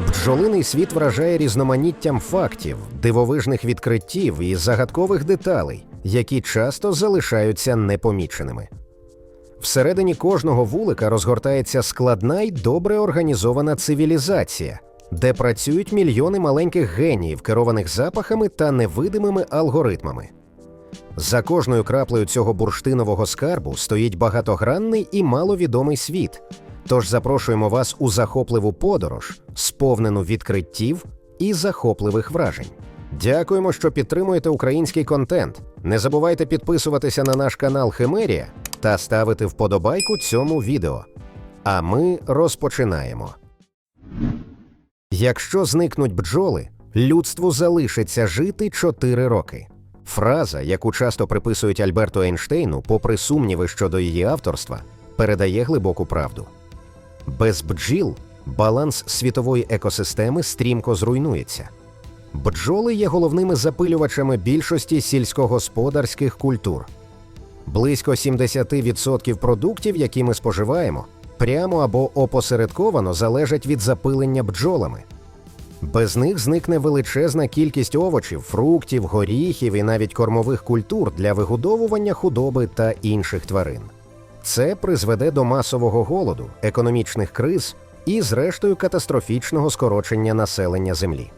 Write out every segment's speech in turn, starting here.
Бджолиний світ вражає різноманіттям фактів, дивовижних відкриттів і загадкових деталей, які часто залишаються непоміченими. Всередині кожного вулика розгортається складна й добре організована цивілізація, де працюють мільйони маленьких геніїв, керованих запахами та невидимими алгоритмами. За кожною краплею цього бурштинового скарбу стоїть багатогранний і маловідомий світ. Тож запрошуємо вас у захопливу подорож, сповнену відкриттів і захопливих вражень. Дякуємо, що підтримуєте український контент. Не забувайте підписуватися на наш канал Химерія та ставити вподобайку цьому відео. А ми розпочинаємо. Якщо зникнуть бджоли, людству залишиться жити 4 роки. Фраза, яку часто приписують Альберту Ейнштейну, попри сумніви щодо її авторства, передає глибоку правду. Без бджіл баланс світової екосистеми стрімко зруйнується. Бджоли є головними запилювачами більшості сільськогосподарських культур. Близько 70% продуктів, які ми споживаємо, прямо або опосередковано залежать від запилення бджолами. Без них зникне величезна кількість овочів, фруктів, горіхів і навіть кормових культур для вигодовування худоби та інших тварин. Це призведе до масового голоду, економічних криз і, зрештою, катастрофічного скорочення населення Землі.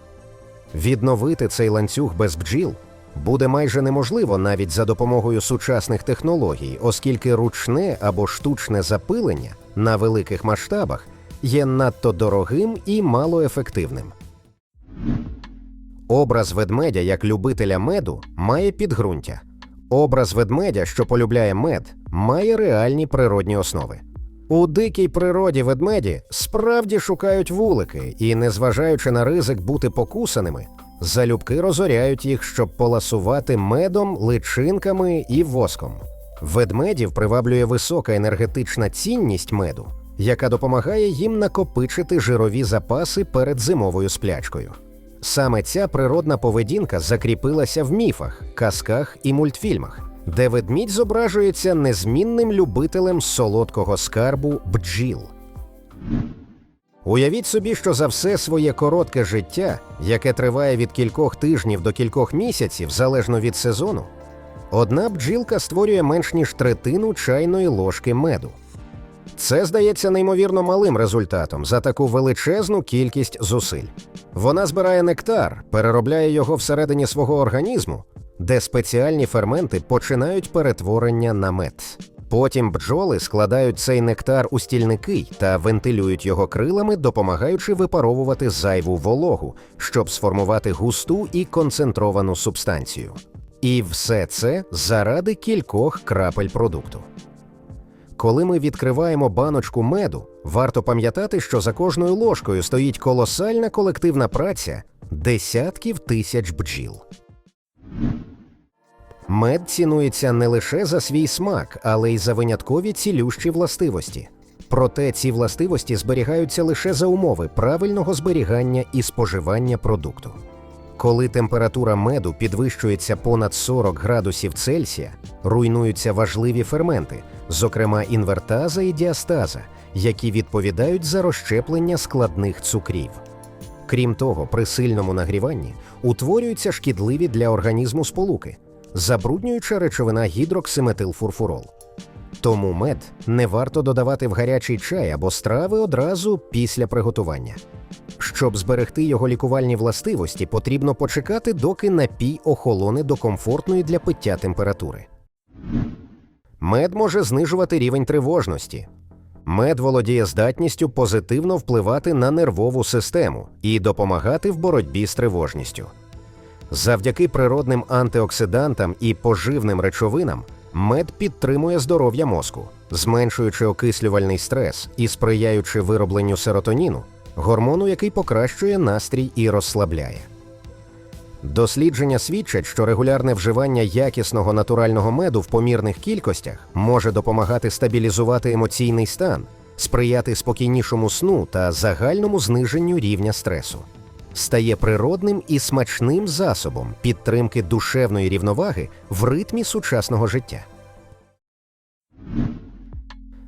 Відновити цей ланцюг без бджіл буде майже неможливо навіть за допомогою сучасних технологій, оскільки ручне або штучне запилення на великих масштабах є надто дорогим і малоефективним. Образ ведмедя як любителя меду має підґрунтя. Образ ведмедя, що полюбляє мед, має реальні природні основи. У дикій природі ведмеді справді шукають вулики і, незважаючи на ризик бути покусаними, залюбки розоряють їх, щоб поласувати медом, личинками і воском. Ведмедів приваблює висока енергетична цінність меду, яка допомагає їм накопичити жирові запаси перед зимовою сплячкою. Саме ця природна поведінка закріпилася в міфах, казках і мультфільмах, де ведмідь зображується незмінним любителем солодкого скарбу бджіл. Уявіть собі, що за все своє коротке життя, яке триває від кількох тижнів до кількох місяців, залежно від сезону, одна бджілка створює менш ніж третину чайної ложки меду. Це здається неймовірно малим результатом за таку величезну кількість зусиль. Вона збирає нектар, переробляє його всередині свого організму, де спеціальні ферменти починають перетворення на мед. Потім бджоли складають цей нектар у стільники та вентилюють його крилами, допомагаючи випаровувати зайву вологу, щоб сформувати густу і концентровану субстанцію. І все це заради кількох крапель продукту. Коли ми відкриваємо баночку меду, варто пам'ятати, що за кожною ложкою стоїть колосальна колективна праця десятків тисяч бджіл. Мед цінується не лише за свій смак, але й за виняткові цілющі властивості. Проте ці властивості зберігаються лише за умови правильного зберігання і споживання продукту. Коли температура меду підвищується понад 40 градусів Цельсія, руйнуються важливі ферменти, зокрема інвертаза і діастаза, які відповідають за розщеплення складних цукрів. Крім того, при сильному нагріванні утворюються шкідливі для організму сполуки, забруднююча речовина гідроксиметилфурфурол. Тому мед не варто додавати в гарячий чай або страви одразу після приготування. Щоб зберегти його лікувальні властивості, потрібно почекати, доки напій охолоне до комфортної для пиття температури. Мед може знижувати рівень тривожності. Мед володіє здатністю позитивно впливати на нервову систему і допомагати в боротьбі з тривожністю. Завдяки природним антиоксидантам і поживним речовинам мед підтримує здоров'я мозку, зменшуючи окислювальний стрес і сприяючи виробленню серотоніну, гормону, який покращує настрій і розслабляє. Дослідження свідчать, що регулярне вживання якісного натурального меду в помірних кількостях може допомагати стабілізувати емоційний стан, сприяти спокійнішому сну та загальному зниженню рівня стресу. Стає природним і смачним засобом підтримки душевної рівноваги в ритмі сучасного життя.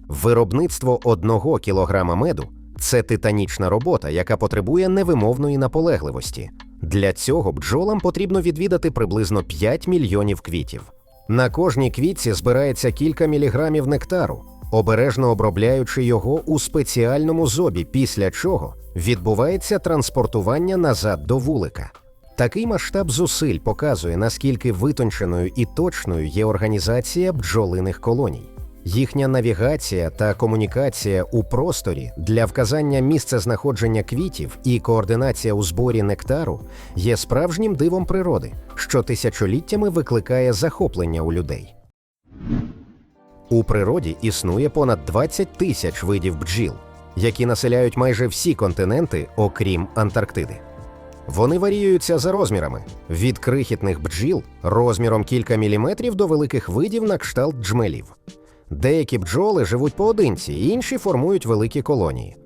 Виробництво одного кілограма меду Це титанічна робота, яка потребує невимовної наполегливості. Для цього бджолам потрібно відвідати приблизно 5 мільйонів квітів. На кожній квітці збирається кілька міліграмів нектару, обережно обробляючи його у спеціальному зобі, після чого відбувається транспортування назад до вулика. Такий масштаб зусиль показує, наскільки витонченою і точною є організація бджолиних колоній. Їхня навігація та комунікація у просторі для вказання місця знаходження квітів і координація у зборі нектару є справжнім дивом природи, що тисячоліттями викликає захоплення у людей. У природі існує понад 20 тисяч видів бджіл, які населяють майже всі континенти, окрім Антарктиди. Вони варіюються за розмірами від крихітних бджіл розміром кілька міліметрів до великих видів на кшталт джмелів. Деякі бджоли живуть поодинці, інші формують великі колонії.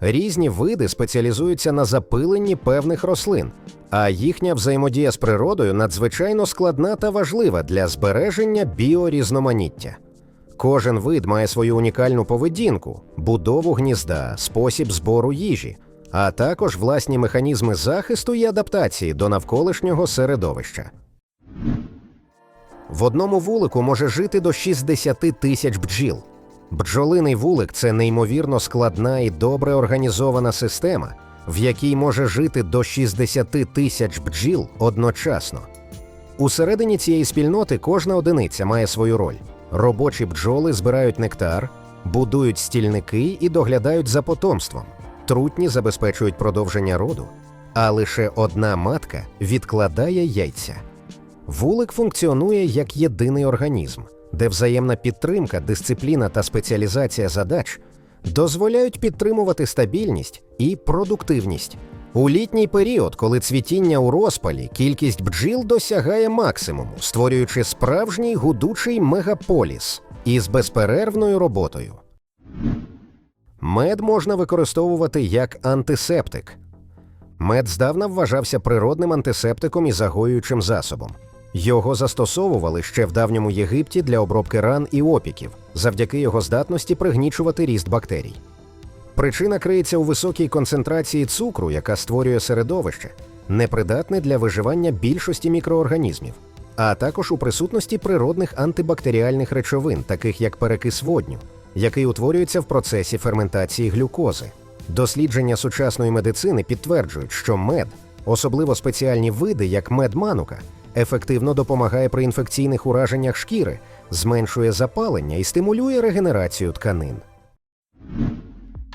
Різні види спеціалізуються на запиленні певних рослин, а їхня взаємодія з природою надзвичайно складна та важлива для збереження біорізноманіття. Кожен вид має свою унікальну поведінку, будову гнізда, спосіб збору їжі, а також власні механізми захисту і адаптації до навколишнього середовища. В одному вулику може жити до 60 тисяч бджіл. Бджолиний вулик це неймовірно складна і добре організована система, в якій може жити до 60 тисяч бджіл одночасно. Усередині цієї спільноти кожна одиниця має свою роль. Робочі бджоли збирають нектар, будують стільники і доглядають за потомством. Трутні забезпечують продовження роду, а лише одна матка відкладає яйця. Вулик функціонує як єдиний організм, де взаємна підтримка, дисципліна та спеціалізація задач дозволяють підтримувати стабільність і продуктивність. У літній період, коли цвітіння у розпалі, кількість бджіл досягає максимуму, створюючи справжній гудучий мегаполіс із безперервною роботою. Мед можна використовувати як антисептик. Мед здавна вважався природним антисептиком і загоюючим засобом. Його застосовували ще в давньому Єгипті для обробки ран і опіків, завдяки його здатності пригнічувати ріст бактерій. Причина криється у високій концентрації цукру, яка створює середовище, непридатне для виживання більшості мікроорганізмів, а також у присутності природних антибактеріальних речовин, таких як перекис водню, який утворюється в процесі ферментації глюкози. Дослідження сучасної медицини підтверджують, що мед, особливо спеціальні види, як мед манука, ефективно допомагає при інфекційних ураженнях шкіри, зменшує запалення і стимулює регенерацію тканин.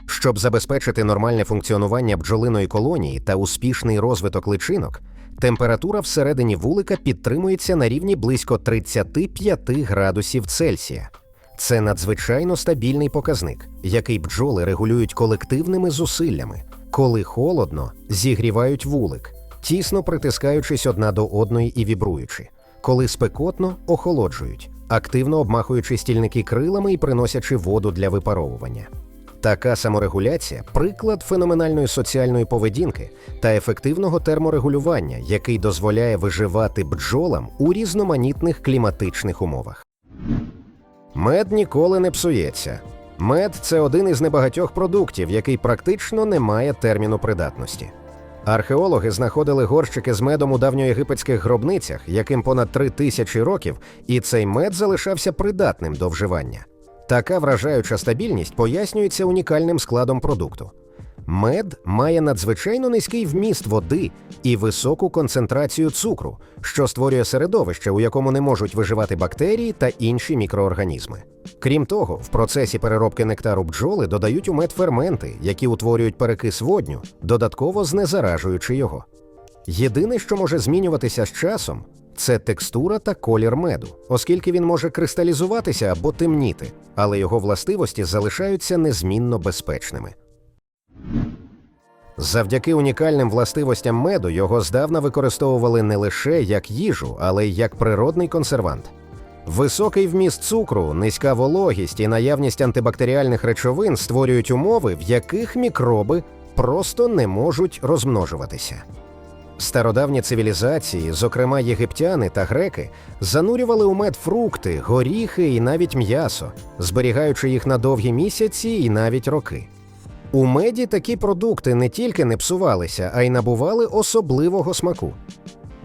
Щоб забезпечити нормальне функціонування бджолиної колонії та успішний розвиток личинок, температура всередині вулика підтримується на рівні близько 35 градусів Цельсія. Це надзвичайно стабільний показник, який бджоли регулюють колективними зусиллями. Коли холодно, зігрівають вулик, тісно притискаючись одна до одної і вібруючи. Коли спекотно, охолоджують, активно обмахуючи стільники крилами і приносячи воду для випаровування. Така саморегуляція приклад феноменальної соціальної поведінки та ефективного терморегулювання, який дозволяє виживати бджолам у різноманітних кліматичних умовах. Мед ніколи не псується. Мед це один із небагатьох продуктів, який практично не має терміну придатності. Археологи знаходили горщики з медом у давньоєгипетських гробницях, яким понад три тисячі років, і цей мед залишався придатним до вживання. Така вражаюча стабільність пояснюється унікальним складом продукту. Мед має надзвичайно низький вміст води і високу концентрацію цукру, що створює середовище, у якому не можуть виживати бактерії та інші мікроорганізми. Крім того, в процесі переробки нектару бджоли додають у мед ферменти, які утворюють перекис водню, додатково знезаражуючи його. Єдине, що може змінюватися з часом, це текстура та колір меду, оскільки він може кристалізуватися або темніти, але його властивості залишаються незмінно безпечними. Завдяки унікальним властивостям меду його здавна використовували не лише як їжу, але й як природний консервант. Високий вміст цукру, низька вологість і наявність антибактеріальних речовин створюють умови, в яких мікроби просто не можуть розмножуватися. Стародавні цивілізації, зокрема єгиптяни та греки, занурювали у мед фрукти, горіхи і навіть м'ясо, зберігаючи їх на довгі місяці і навіть роки. У меді такі продукти не тільки не псувалися, а й набували особливого смаку.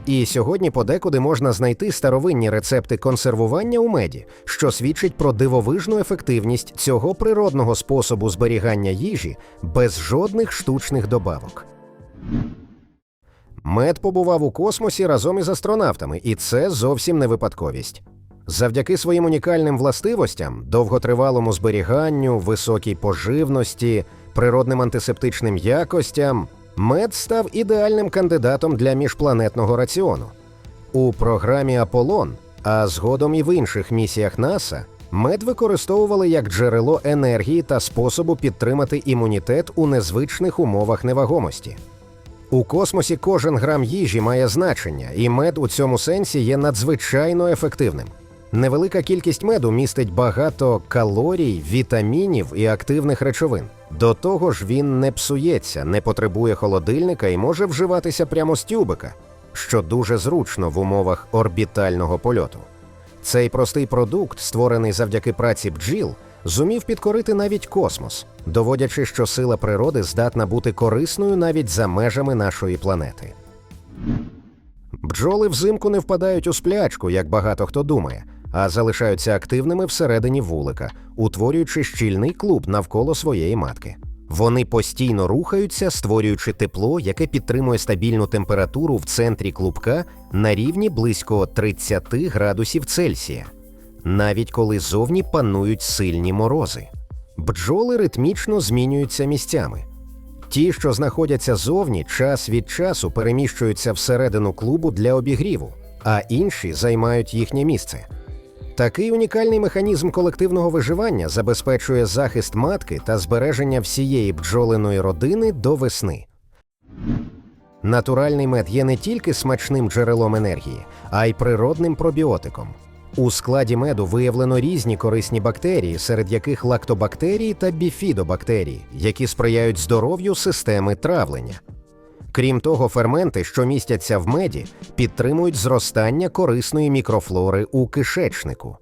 І сьогодні подекуди можна знайти старовинні рецепти консервування у меді, що свідчить про дивовижну ефективність цього природного способу зберігання їжі без жодних штучних добавок. Мед побував у космосі разом із астронавтами, і це зовсім не випадковість. Завдяки своїм унікальним властивостям, довготривалому зберіганню, високій поживності, природним антисептичним якостям, мед став ідеальним кандидатом для міжпланетного раціону. У програмі Аполлон, а згодом і в інших місіях НАСА, мед використовували як джерело енергії та способу підтримати імунітет у незвичних умовах невагомості. У космосі кожен грам їжі має значення, і мед у цьому сенсі є надзвичайно ефективним. Невелика кількість меду містить багато калорій, вітамінів і активних речовин. До того ж, він не псується, не потребує холодильника і може вживатися прямо з тюбика, що дуже зручно в умовах орбітального польоту. Цей простий продукт, створений завдяки праці бджіл, зумів підкорити навіть космос, доводячи, що сила природи здатна бути корисною навіть за межами нашої планети. Бджоли взимку не впадають у сплячку, як багато хто думає, а залишаються активними всередині вулика, утворюючи щільний клуб навколо своєї матки. Вони постійно рухаються, створюючи тепло, яке підтримує стабільну температуру в центрі клубка на рівні близько 30 градусів Цельсія, навіть коли зовні панують сильні морози. Бджоли ритмічно змінюються місцями. Ті, що знаходяться зовні, час від часу переміщуються всередину клубу для обігріву, а інші займають їхнє місце. Такий унікальний механізм колективного виживання забезпечує захист матки та збереження всієї бджолиної родини до весни. Натуральний мед є не тільки смачним джерелом енергії, а й природним пробіотиком. У складі меду виявлено різні корисні бактерії, серед яких лактобактерії та біфідобактерії, які сприяють здоров'ю системи травлення. Крім того, ферменти, що містяться в меді, підтримують зростання корисної мікрофлори у кишечнику.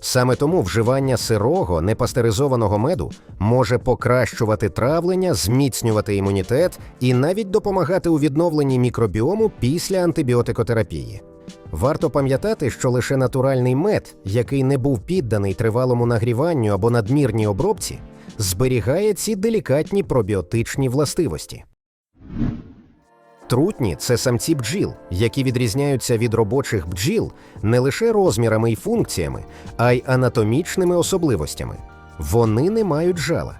Саме тому вживання сирого непастеризованого меду може покращувати травлення, зміцнювати імунітет і навіть допомагати у відновленні мікробіому після антибіотикотерапії. Варто пам'ятати, що лише натуральний мед, який не був підданий тривалому нагріванню або надмірній обробці, зберігає ці делікатні пробіотичні властивості. Трутні це самці бджіл, які відрізняються від робочих бджіл не лише розмірами і функціями, а й анатомічними особливостями. Вони не мають жала.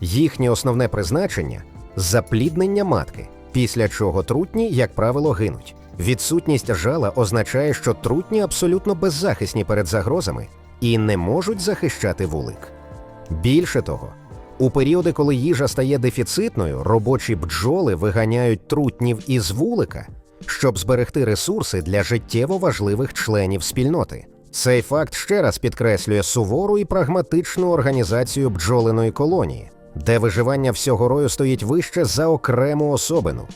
Їхнє основне призначення запліднення матки, після чого трутні, як правило, гинуть. Відсутність жала означає, що трутні абсолютно беззахисні перед загрозами і не можуть захищати вулик. Більше того, у періоди, коли їжа стає дефіцитною, робочі бджоли виганяють трутнів із вулика, щоб зберегти ресурси для життєво важливих членів спільноти. Цей факт ще раз підкреслює сувору і прагматичну організацію бджолиної колонії, де виживання всього рою стоїть вище за окрему особину.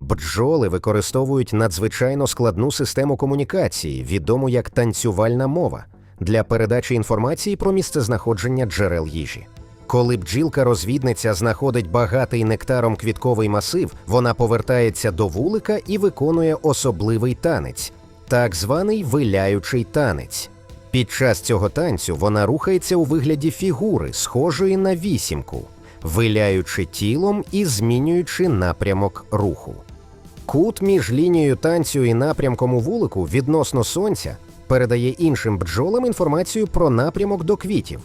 Бджоли використовують надзвичайно складну систему комунікації, відому як танцювальна мова, для передачі інформації про місцезнаходження джерел їжі. Коли бджілка-розвідниця знаходить багатий нектаром квітковий масив, вона повертається до вулика і виконує особливий танець, так званий виляючий танець. Під час цього танцю вона рухається у вигляді фігури, схожої на вісімку, виляючи тілом і змінюючи напрямок руху. Кут між лінією танцю і напрямком у вулику відносно сонця передає іншим бджолам інформацію про напрямок до квітів,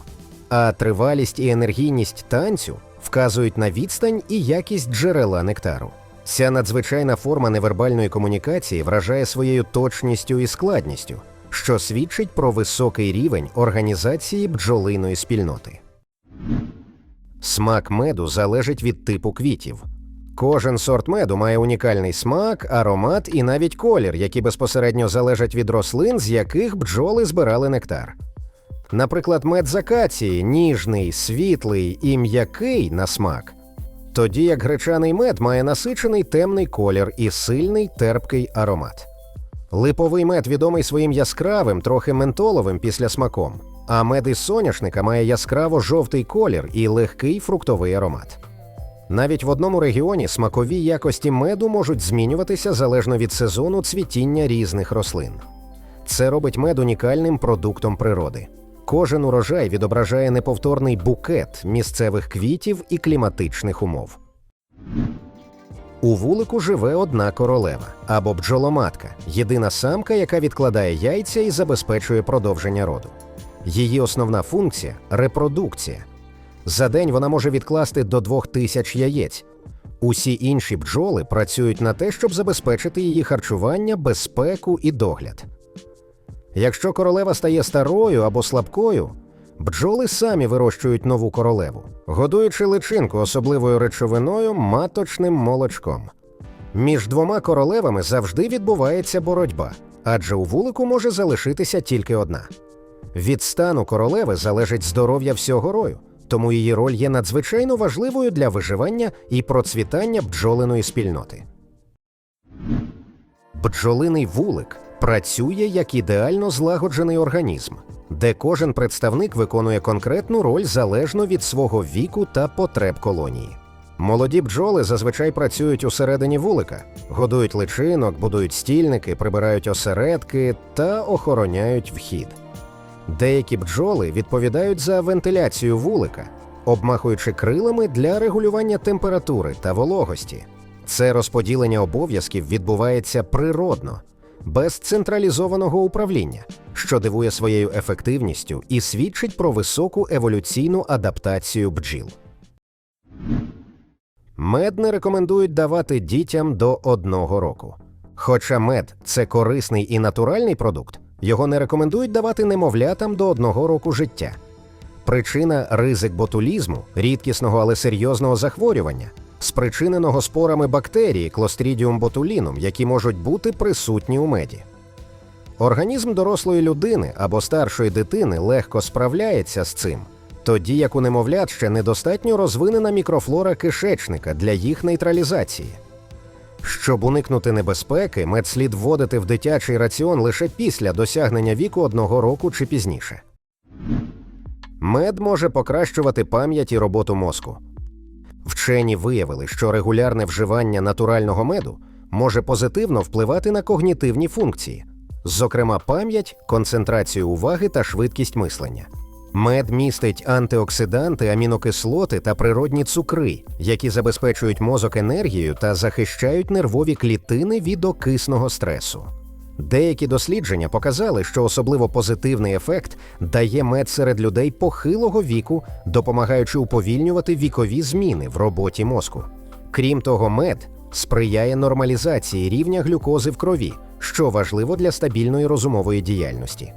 а тривалість і енергійність танцю вказують на відстань і якість джерела нектару. Ця надзвичайна форма невербальної комунікації вражає своєю точністю і складністю, що свідчить про високий рівень організації бджолиної спільноти. Смак меду залежить від типу квітів. Кожен сорт меду має унікальний смак, аромат і навіть колір, які безпосередньо залежать від рослин, з яких бджоли збирали нектар. Наприклад, мед з акації ніжний, світлий і м'який на смак, тоді як гречаний мед має насичений темний колір і сильний терпкий аромат. Липовий мед відомий своїм яскравим, трохи ментоловим післясмаком, а мед із соняшника має яскраво жовтий колір і легкий фруктовий аромат. Навіть в одному регіоні смакові якості меду можуть змінюватися залежно від сезону цвітіння різних рослин. Це робить мед унікальним продуктом природи. Кожен урожай відображає неповторний букет місцевих квітів і кліматичних умов. У вулику живе одна королева або бджоломатка, єдина самка, яка відкладає яйця і забезпечує продовження роду. Її основна функція репродукція. За день вона може відкласти до двох тисяч яєць. Усі інші бджоли працюють на те, щоб забезпечити її харчування, безпеку і догляд. Якщо королева стає старою або слабкою, бджоли самі вирощують нову королеву, годуючи личинку особливою речовиною маточним молочком. Між двома королевами завжди відбувається боротьба, адже у вулику може залишитися тільки одна. Від стану королеви залежить здоров'я всього рою, тому її роль є надзвичайно важливою для виживання і процвітання бджолиної спільноти. Бджолиний вулик працює як ідеально злагоджений організм, де кожен представник виконує конкретну роль залежно від свого віку та потреб колонії. Молоді бджоли зазвичай працюють усередині вулика, годують личинок, будують стільники, прибирають осередки та охороняють вхід. Деякі бджоли відповідають за вентиляцію вулика, обмахуючи крилами для регулювання температури та вологості. Це розподілення обов'язків відбувається природно, без централізованого управління, що дивує своєю ефективністю і свідчить про високу еволюційну адаптацію бджіл. Мед не рекомендують давати дітям до одного року. Хоча мед це корисний і натуральний продукт, його не рекомендують давати немовлятам до одного року життя. Причина ризик ботулізму, рідкісного, але серйозного захворювання, спричиненого спорами бактерії Clostridium botulinum, які можуть бути присутні у меді. Організм дорослої людини або старшої дитини легко справляється з цим, тоді як у немовлят ще недостатньо розвинена мікрофлора кишечника для їх нейтралізації. Щоб уникнути небезпеки, мед слід вводити в дитячий раціон лише після досягнення віку одного року чи пізніше. Мед може покращувати пам'ять і роботу мозку. Вчені виявили, що регулярне вживання натурального меду може позитивно впливати на когнітивні функції, зокрема пам'ять, концентрацію уваги та швидкість мислення. Мед містить антиоксиданти, амінокислоти та природні цукри, які забезпечують мозок енергією та захищають нервові клітини від окисного стресу. Деякі дослідження показали, що особливо позитивний ефект дає мед серед людей похилого віку, допомагаючи уповільнювати вікові зміни в роботі мозку. Крім того, мед сприяє нормалізації рівня глюкози в крові, що важливо для стабільної розумової діяльності.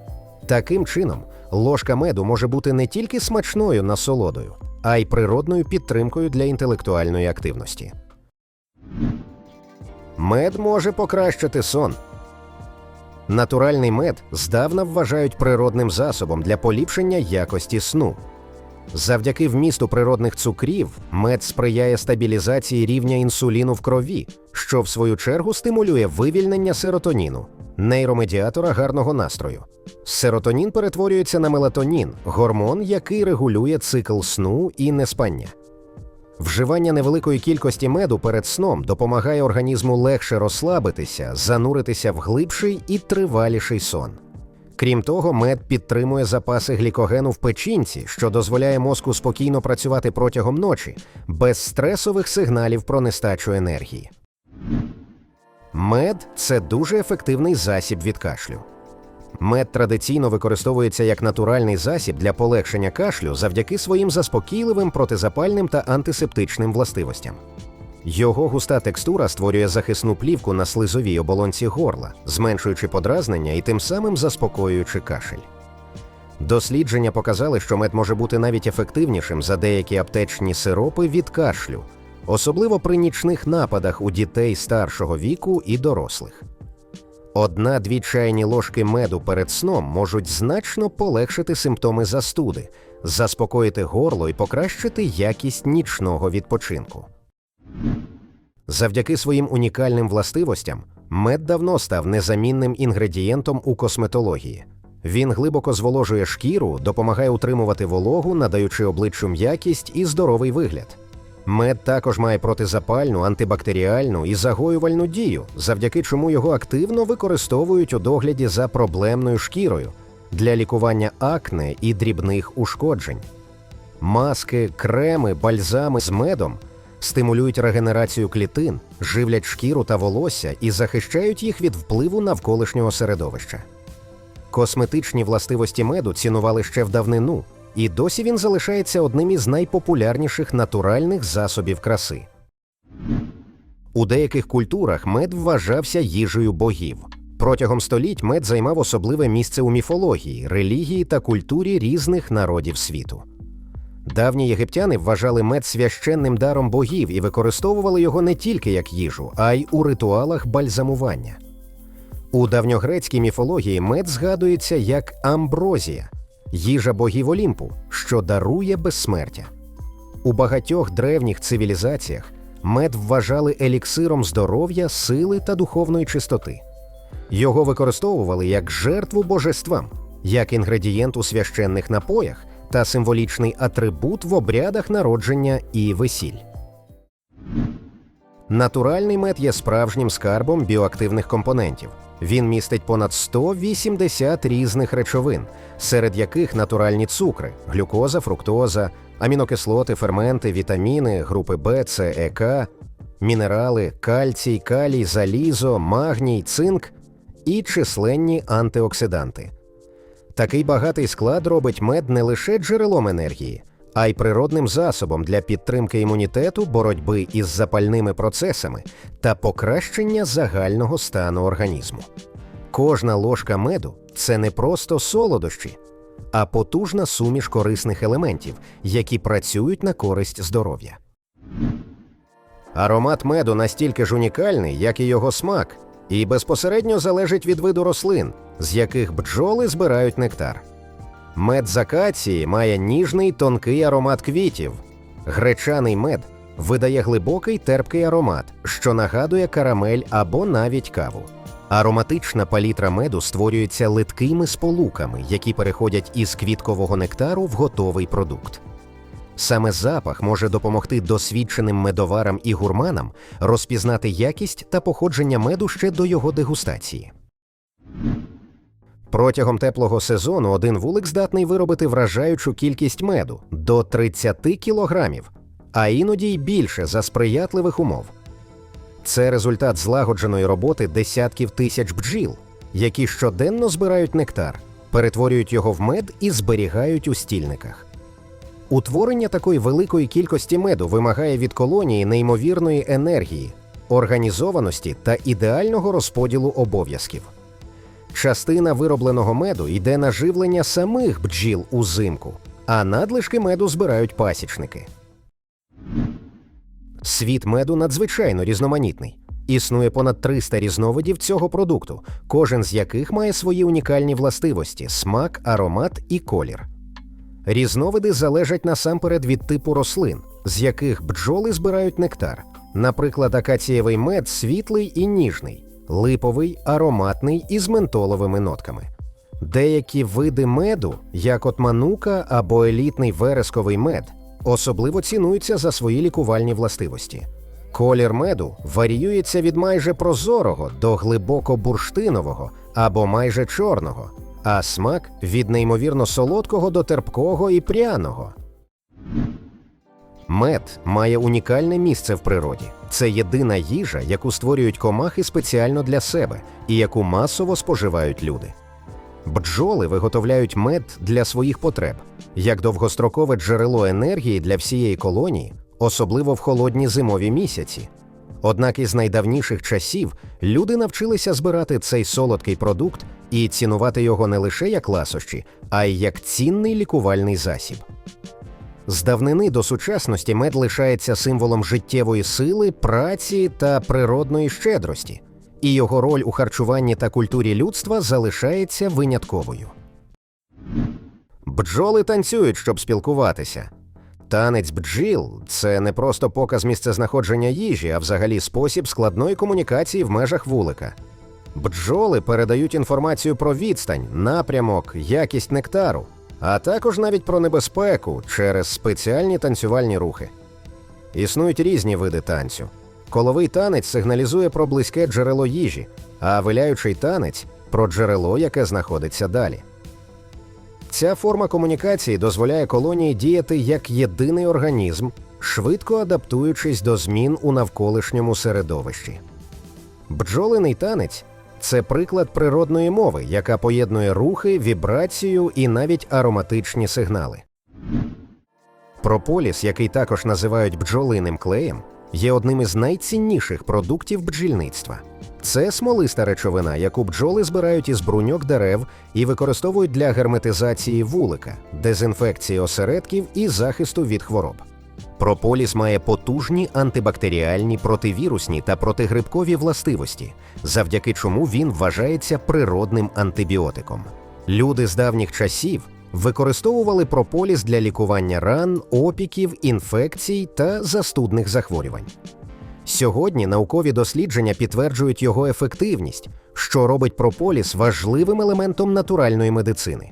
Таким чином, ложка меду може бути не тільки смачною насолодою, а й природною підтримкою для інтелектуальної активності. Мед може покращити сон. Натуральний мед здавна вважають природним засобом для поліпшення якості сну. Завдяки вмісту природних цукрів мед сприяє стабілізації рівня інсуліну в крові, що в свою чергу стимулює вивільнення серотоніну, нейромедіатора гарного настрою. Серотонін перетворюється на мелатонін, гормон, який регулює цикл сну і неспання. Вживання невеликої кількості меду перед сном допомагає організму легше розслабитися, зануритися в глибший і триваліший сон. Крім того, мед підтримує запаси глікогену в печінці, що дозволяє мозку спокійно працювати протягом ночі, без стресових сигналів про нестачу енергії. Мед це дуже ефективний засіб від кашлю. Мед традиційно використовується як натуральний засіб для полегшення кашлю завдяки своїм заспокійливим протизапальним та антисептичним властивостям. Його густа текстура створює захисну плівку на слизовій оболонці горла, зменшуючи подразнення і тим самим заспокоюючи кашель. Дослідження показали, що мед може бути навіть ефективнішим за деякі аптечні сиропи від кашлю, особливо при нічних нападах у дітей старшого віку і дорослих. Одна-дві чайні ложки меду перед сном можуть значно полегшити симптоми застуди, заспокоїти горло і покращити якість нічного відпочинку. Завдяки своїм унікальним властивостям мед давно став незамінним інгредієнтом у косметології. Він глибоко зволожує шкіру, допомагає утримувати вологу, надаючи обличчю м'якість і здоровий вигляд. Мед також має протизапальну, антибактеріальну і загоювальну дію, завдяки чому його активно використовують у догляді за проблемною шкірою для лікування акне і дрібних ушкоджень. Маски, креми, бальзами з медом стимулюють регенерацію клітин, живлять шкіру та волосся і захищають їх від впливу навколишнього середовища. Косметичні властивості меду цінували ще в давнину, і досі він залишається одним із найпопулярніших натуральних засобів краси. У деяких культурах мед вважався їжею богів. Протягом століть мед займав особливе місце у міфології, релігії та культурі різних народів світу. Давні єгиптяни вважали мед священним даром богів і використовували його не тільки як їжу, а й у ритуалах бальзамування. У давньогрецькій міфології мед згадується як амброзія, їжа богів Олімпу, що дарує безсмертя. У багатьох древніх цивілізаціях мед вважали еліксиром здоров'я, сили та духовної чистоти. Його використовували як жертву божествам, як інгредієнт у священних напоях та символічний атрибут в обрядах народження і весіль. Натуральний мед є справжнім скарбом біоактивних компонентів. Він містить понад 180 різних речовин, серед яких натуральні цукри, глюкоза, фруктоза, амінокислоти, ферменти, вітаміни, групи Б, С, Е, К, мінерали, кальцій, калій, залізо, магній, цинк і численні антиоксиданти. Такий багатий склад робить мед не лише джерелом енергії, а й природним засобом для підтримки імунітету, боротьби із запальними процесами та покращення загального стану організму. Кожна ложка меду це не просто солодощі, а потужна суміш корисних елементів, які працюють на користь здоров'я. Аромат меду настільки ж унікальний, як і його смак, і безпосередньо залежить від виду рослин, з яких бджоли збирають нектар. Мед з акації має ніжний тонкий аромат квітів. Гречаний мед видає глибокий терпкий аромат, що нагадує карамель або навіть каву. Ароматична палітра меду створюється литкими сполуками, які переходять із квіткового нектару в готовий продукт. Саме запах може допомогти досвідченим медоварам і гурманам розпізнати якість та походження меду ще до його дегустації. Протягом теплого сезону один вулик здатний виробити вражаючу кількість меду до 30 кілограмів, а іноді й більше за сприятливих умов. Це результат злагодженої роботи десятків тисяч бджіл, які щоденно збирають нектар, перетворюють його в мед і зберігають у стільниках. Утворення такої великої кількості меду вимагає від колонії неймовірної енергії, організованості та ідеального розподілу обов'язків. Частина виробленого меду йде на живлення самих бджіл узимку, а надлишки меду збирають пасічники. Світ меду надзвичайно різноманітний. Існує понад 300 різновидів цього продукту, кожен з яких має свої унікальні властивості смак, аромат і колір. Різновиди залежать насамперед від типу рослин, з яких бджоли збирають нектар. Наприклад, акацієвий мед світлий і ніжний, липовий, ароматний і з ментоловими нотками. Деякі види меду, як от манука або елітний вересковий мед, особливо цінуються за свої лікувальні властивості. Колір меду варіюється від майже прозорого до глибоко бурштинового або майже чорного, а смак від неймовірно солодкого до терпкого і пряного. Мед має унікальне місце в природі. Це єдина їжа, яку створюють комахи спеціально для себе і яку масово споживають люди. Бджоли виготовляють мед для своїх потреб як довгострокове джерело енергії для всієї колонії, особливо в холодні зимові місяці. Однак із найдавніших часів люди навчилися збирати цей солодкий продукт і цінувати його не лише як ласощі, а й як цінний лікувальний засіб. З давнини до сучасності мед лишається символом життєвої сили, праці та природної щедрості, і його роль у харчуванні та культурі людства залишається винятковою. Бджоли танцюють, щоб спілкуватися. Танець бджіл це не просто показ місцезнаходження їжі, а взагалі спосіб складної комунікації в межах вулика. Бджоли передають інформацію про відстань, напрямок, якість нектару, а також навіть про небезпеку через спеціальні танцювальні рухи. Існують різні види танцю. Коловий танець сигналізує про близьке джерело їжі, а виляючий танець про джерело, яке знаходиться далі. Ця форма комунікації дозволяє колонії діяти як єдиний організм, швидко адаптуючись до змін у навколишньому середовищі. Бджолиний танець це приклад природної мови, яка поєднує рухи, вібрацію і навіть ароматичні сигнали. Прополіс, який також називають бджолиним клеєм, є одним із найцінніших продуктів бджільництва. Це смолиста речовина, яку бджоли збирають із бруньок дерев і використовують для герметизації вулика, дезінфекції осередків і захисту від хвороб. Прополіс має потужні антибактеріальні, противірусні та протигрибкові властивості, завдяки чому він вважається природним антибіотиком. Люди з давніх часів використовували прополіс для лікування ран, опіків, інфекцій та застудних захворювань. Сьогодні наукові дослідження підтверджують його ефективність, що робить прополіс важливим елементом натуральної медицини.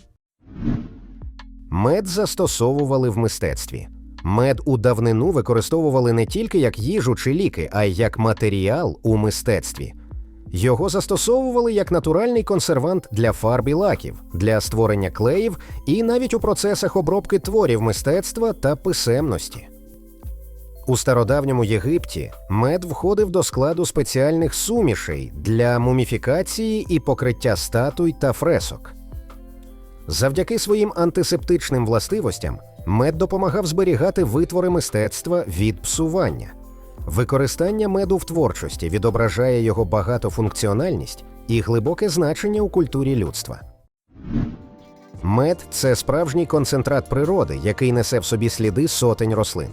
Мед застосовували в мистецтві. Мед у давнину використовували не тільки як їжу чи ліки, а й як матеріал у мистецтві. Його застосовували як натуральний консервант для фарб і лаків, для створення клеїв і навіть у процесах обробки творів мистецтва та писемності. У стародавньому Єгипті мед входив до складу спеціальних сумішей для муміфікації і покриття статуй та фресок. Завдяки своїм антисептичним властивостям мед допомагав зберігати витвори мистецтва від псування. Використання меду в творчості відображає його багатофункціональність і глибоке значення у культурі людства. Мед це справжній концентрат природи, який несе в собі сліди сотень рослин.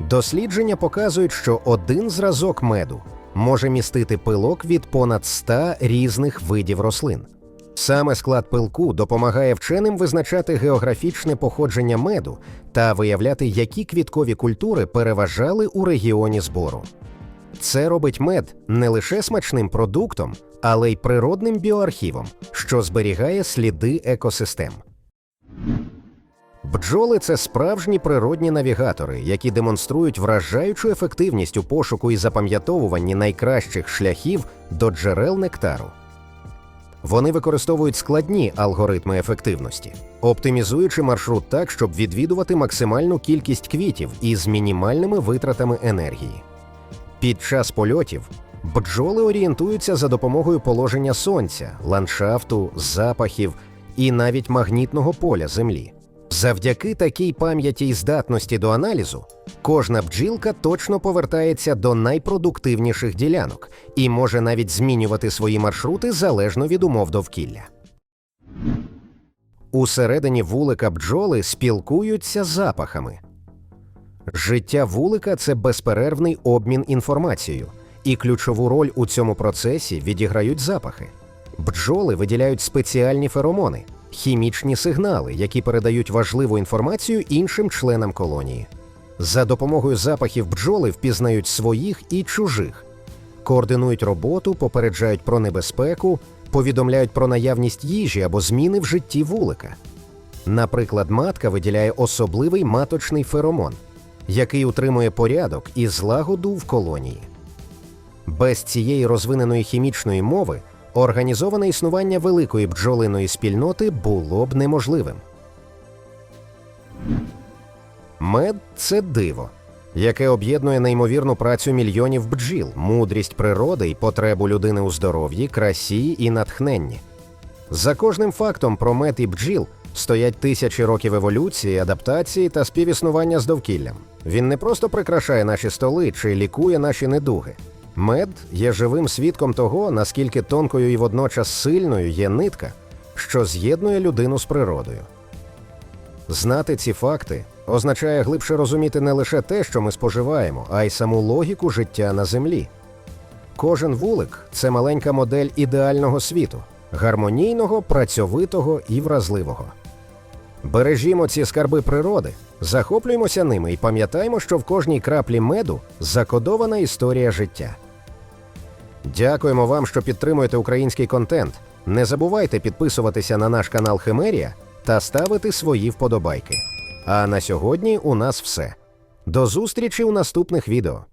Дослідження показують, що один зразок меду може містити пилок від понад 100 різних видів рослин. Саме склад пилку допомагає вченим визначати географічне походження меду та виявляти, які квіткові культури переважали у регіоні збору. Це робить мед не лише смачним продуктом, але й природним біоархівом, що зберігає сліди екосистем. Бджоли це справжні природні навігатори, які демонструють вражаючу ефективність у пошуку і запам'ятовуванні найкращих шляхів до джерел нектару. Вони використовують складні алгоритми ефективності, оптимізуючи маршрут так, щоб відвідувати максимальну кількість квітів із мінімальними витратами енергії. Під час польотів бджоли орієнтуються за допомогою положення сонця, ландшафту, запахів і навіть магнітного поля Землі. Завдяки такій пам'яті й здатності до аналізу, кожна бджілка точно повертається до найпродуктивніших ділянок і може навіть змінювати свої маршрути залежно від умов довкілля. Усередині вулика бджоли спілкуються запахами. Життя вулика це безперервний обмін інформацією, і ключову роль у цьому процесі відіграють запахи. Бджоли виділяють спеціальні феромони, хімічні сигнали, які передають важливу інформацію іншим членам колонії. За допомогою запахів бджоли впізнають своїх і чужих, координують роботу, попереджають про небезпеку, повідомляють про наявність їжі або зміни в житті вулика. Наприклад, матка виділяє особливий маточний феромон, який утримує порядок і злагоду в колонії. Без цієї розвиненої хімічної мови організоване існування великої бджолиної спільноти було б неможливим. Мед це диво, яке об'єднує неймовірну працю мільйонів бджіл, мудрість природи і потребу людини у здоров'ї, красі і натхненні. За кожним фактом про мед і бджіл стоять тисячі років еволюції, адаптації та співіснування з довкіллям. Він не просто прикрашає наші столи чи лікує наші недуги. Мед є живим свідком того, наскільки тонкою і водночас сильною є нитка, що з'єднує людину з природою. Знати ці факти означає глибше розуміти не лише те, що ми споживаємо, а й саму логіку життя на землі. Кожен вулик це маленька модель ідеального світу, гармонійного, працьовитого і вразливого. Бережімо ці скарби природи, захоплюємося ними і пам'ятаємо, що в кожній краплі меду закодована історія життя. Дякуємо вам, що підтримуєте український контент. Не забувайте підписуватися на наш канал Химерія та ставити свої вподобайки. А на сьогодні у нас все. До зустрічі у наступних відео.